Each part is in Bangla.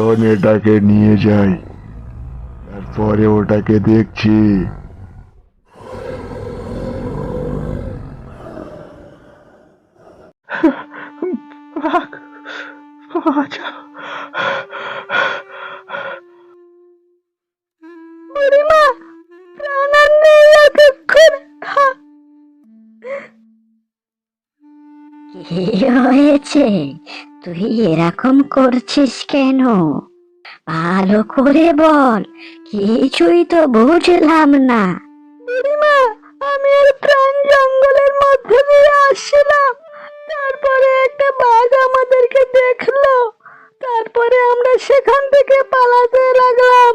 এখন এটাকে নিয়ে যাই তারপরে ওটাকে দেখছি। কি হয়েছে? তুই এরকম করছিস কেন? ভালো করে বল কিছুই তো বুঝলাম না। বুড়িমা আমি আর প্রাণ জঙ্গলের মধ্যে দিয়ে আসছিলাম। তারপরে একটা বাঘ আমাদেরকে দেখল। তারপরে আমরা সেখান থেকে পালাতে লাগলাম।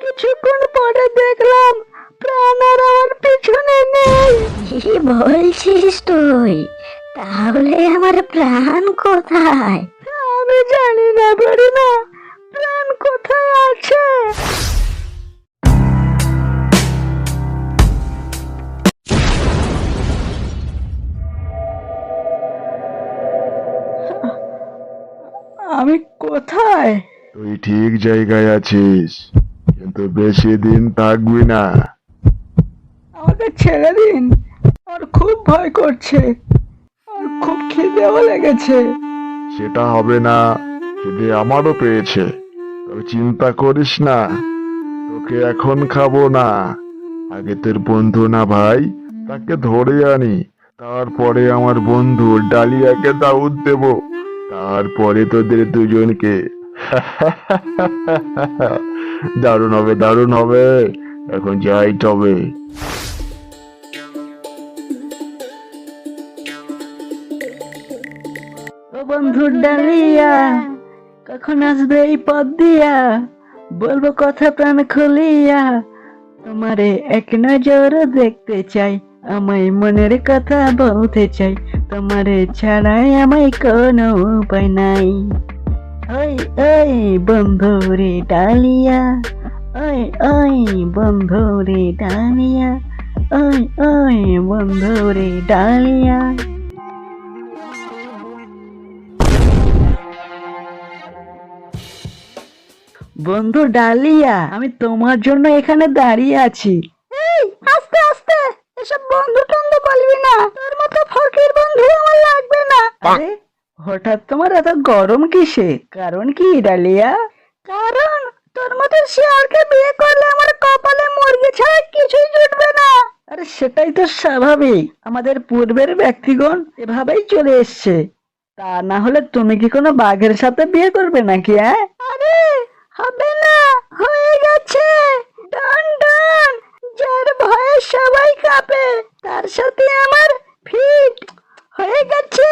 কিছুক্ষণ পরে দেখলাম প্রাণ আর আমার পিছনে নেই। কি বলছিস তুই? তাহলে আমার প্রাণ কোথায়? আমি জানি না বুড়িমা। প্রাণ কোথায় আছে? আমি কোথায়? তুই ঠিক জায়গায় আছিস কিন্তু বেশি দিন থাকবি না। আমাকে ছেড়ে দিন আর খুব ভয় করছে। খুব খিদেও লেগেছে। সেটা হবে না যদি আমারও পেয়েছে। তবে চিন্তা করিস না, তোকে এখন খাব না। আগে তোর বন্ধু না ভাই, তাকে ধরে আনি। তারপরে আমার বন্ধু ডালিয়াকে দাউদ দেব। তারপরে তোদের দুজনকে। দারুণ হবে দারুণ হবে। এখন যাই তবে। ও বন্ধু ডালিয়া, কখন আসবে এই পথ দিয়া? বলব কথা প্রাণ খুলিয়া, তোমারে এক নজর দেখতে চাই, আমায় মনের কথা বলতে চাই, তোমারে ছাড়াই আমায় কোনো উপায় নাই। ওই ওই বন্ধু রে ডালিয়া, ওই ওই বন্ধু রে ডালিয়া, ওই ওই বন্ধু রে ডালিয়া। বন্ধু ডালিয়া আমি তোমার জন্য এখানে দাঁড়িয়ে আছি। এই আস্তে আস্তে এসব বন্ধু টন্ধু বলবি না। তোর মতো ফকির বন্ধু আমার লাগবে না। আরে হঠাৎ তোমার এত গরম কিসে? কারণ কি ডালিয়া? কারণ তোর মতো শিয়ালকে বিয়ে করলে আমার কপালে মুরগি ছাড়া কিছুই জুটবে না। আরে সেটাই তো স্বাভাবিক। আমাদের পূর্বের ব্যক্তিগণ এভাবেই চলে এসছে। তা না হলে তুমি কি কোনো বাঘের সাথে বিয়ে করবে নাকি হ্যাঁ আরে হবে না হয়ে গেছে। ডান ডান। যার ভয়ে সবাই কাঁপে তার সাথে আমার ফিট হয়ে গেছে।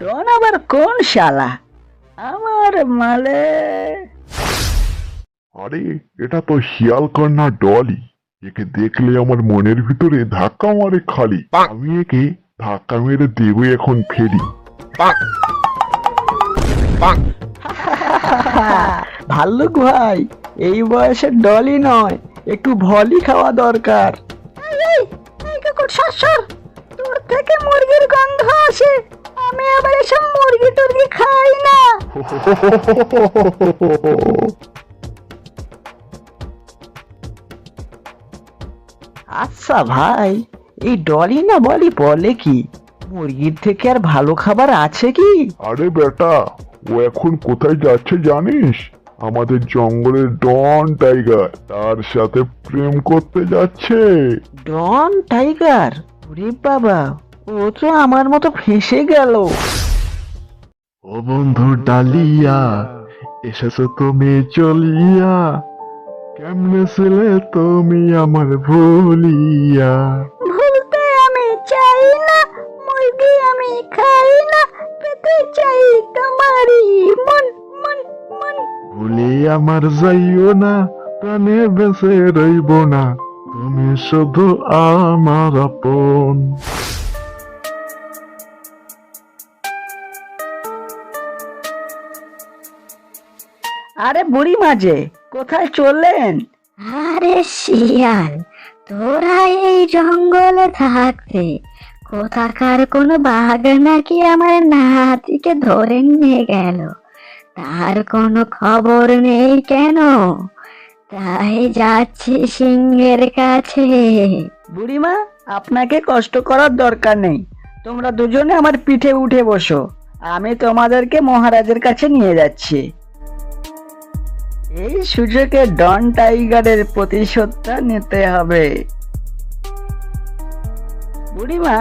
ডন আবার কোন শালা? আমার মালে। আরে এটা তো শিয়াল কন্যা ডলি। একে দেখলে আমার মনের ভিতরে ধাক্কা মারে খালি। আমি একে ধাক্কা মেরে দেবো এখন ফেরি। ভাল্লুক ভাই এই বয়সে ডলি নয় একটু ভলি খাওয়া দরকার। তোর থেকে মুরগির গন্ধ আসে। আমি আবার এসব মুরগি টুরগি খাই না। আচ্ছা ভাই এই ডলি না বলি বলে কি? মুরগির থেকে আর ভালো খাবার আছে কি? আরে বেটা ও এখন কোথায় যাচ্ছে জানিস? আমাদের জঙ্গলের ডন টাইগার তার সাথে প্রেম করতে যাচ্ছে। Don Tiger? ওরে বাবা ও তো আমার মতো ফেসে গেল। ও বন্ধু ডালিয়া এসেছ তুমি চলিয়া। কেমনে ছিলে তুমি আমার ভুলিয়া? আমার যাইও না প্রাণে বেঁচে রইব না। তুমি শুধু আমার আপন। আরে বুড়ি মাঝে কোথায় চললেন? আরে শিয়াল তোরা এই জঙ্গলে থাকতে কোথাকার কোনো বাঘ নাকি আমার নাতিকে ধরে নিয়ে গেল? তার কোনো খবর নেই কেন? তাই যাচ্ছি সিংহের কাছে। বুড়িমা, আপনাকে কষ্ট করার দরকার নেই। তোমরা দুজনে আমার পিঠে উঠে বসো। আমি তোমাদেরকে মহারাজের কাছে নিয়ে যাচ্ছি। এই সুযোগে ডন টাইগারের প্রতিশোধটা নিতে হবে। বুড়িমা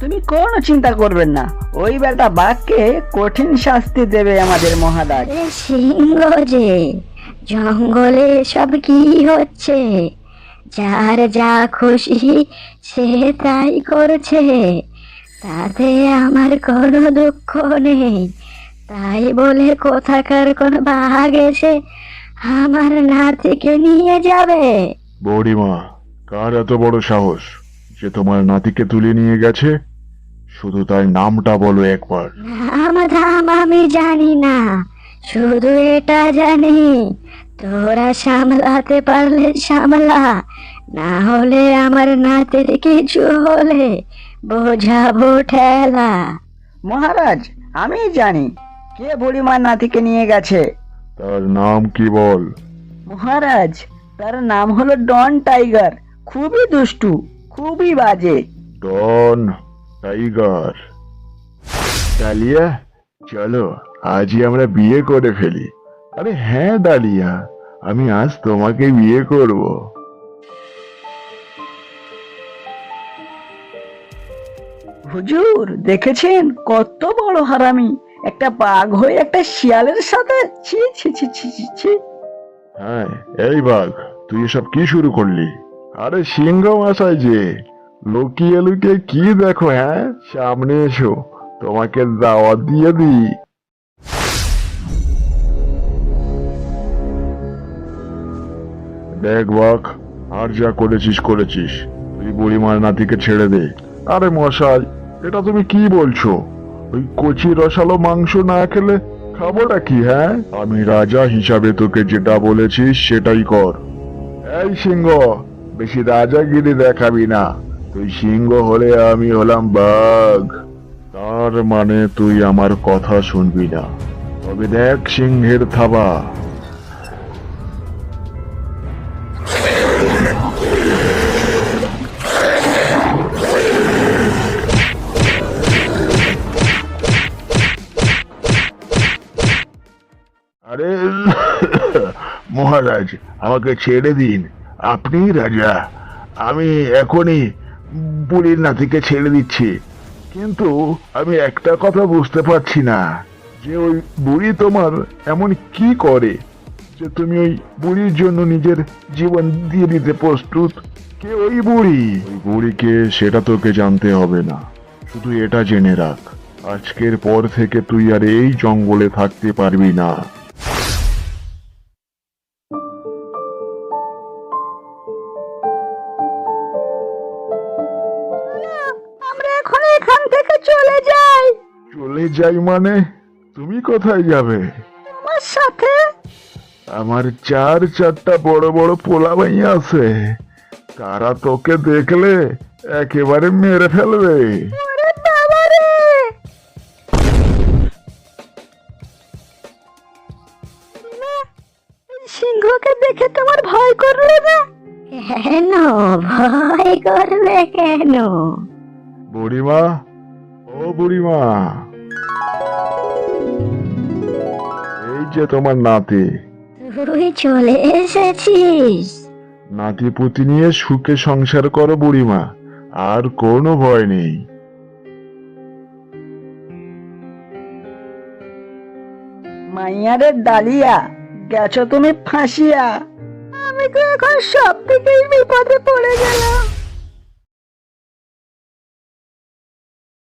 তুমি কোনো চিন্তা করবেন না। ওই বেটা বাঘকে কঠিন শাস্তি দেবে আমাদের মহারাজ। আরে সিংহ যে জঙ্গলে সব কি হচ্ছে? যার যা খুশি সে তাই করছে। তাতে আমার কোনো দুঃখ নেই। তাই বলে কোথাকার কোন বাঘ এসে আমার নাতিকে নিয়ে যাবে? বৌডিমা কার এত বড় সাহস? যে তোমার নাতিকে তুলে নিয়ে গেছে শুধু তার নামটা বলো একবার। নাম ধাম আমি জানি না শুধু এটা জানি তোরা সামলাতে পারলে সামলা না হলে আমার নাতির কিছু হলে বোঝাবো ঠেলা। মহারাজ আমি জানি কে বুড়িমার নাতিকে নিয়ে গেছে। তার নাম কি বল? মহারাজ তার নাম হলো ডন টাইগার খুবই দুষ্টু। খুবই বাজে। ডন টাইগার। ডালিয়া চলো আজই আমরা বিয়ে করে ফেলি। আরে হ্যাঁ ডালিয়া আমি আজ তোমাকে বিয়ে করব। হুজুর দেখেছেন? কত বড় হারামি। একটা বাঘ হয়ে একটা শিয়ালের সাথে ছি ছি ছি ছি ছি হ্যাঁ এই বাঘ তুই এসব কি শুরু করলি? আরে সিংহ মশাই যে, লুকিয়ে লুকিয়ে কি দেখো হ্যাঁ? সামনে এসো, তোমাকে দাওয়াত দিয়ে দিই। দেখ বাঘ, আর যা করেছিস করেছিস। তুই বুড়িমার নাতিকে ছেড়ে দে। আরে মশাই, এটা তুমি কি বলছো? ওই কচি রসালো মাংস না খেলে খাবোটা কি হ্যাঁ? আমি রাজা হিসাবে তোকে যেটা বলেছিস সেটাই কর। এই সিংহ বেশি রাজাগিরি দেখাবি না। তুই সিংহ হলে আমি হলাম বাঘ। তার মানে তুই আমার কথা শুনবি না। তবে দেখ সিংহের থাবা। আরে, মহারাজ, আমাকে ছেড়ে দিন। আপনি রাজা, আমি এখনই বুড়ির নাতিকে ছেড়ে দিচ্ছি। কিন্তু আমি একটা কথা বুঝতে পারছি না, যে ওই বুড়ি তোমার এমন কি করে? যে তুমি ওই বুড়ির জন্য নিজের জীবন দিয়ে দিতে প্রস্তুত? কে ওই বুড়ি? ওই বুড়িকে, সেটা তোকে জানতে হবে না। শুধু এটা জেনে রাখ, আজকের পর থেকে তুই আর এই জঙ্গলে থাকতে পারবি না। যাই মানে তুমি কোথায় যাবে? তোমার সাথে? আমার চার চারটা বড় বড় পোলাবাই আছে। তারা তোকে দেখলে একেবারে মেরে ফেলবে। সিংহকে দেখে তোমার ভয় করল না? কেন? ভয় করবে কেন? বুড়িমা ও বুড়িমা। যে তোমার নাতি। তুই চলে এসেছিস। নাতি পুতি নিয়ে সুখে সংসার করো বুড়িমা আর কোনো ভয় নেই। মাইয়ারে ডালিয়া গেছো তুমি ফাঁসিয়া। আমি তো এখন সব থেকেই বিপদে পড়ে গেলাম।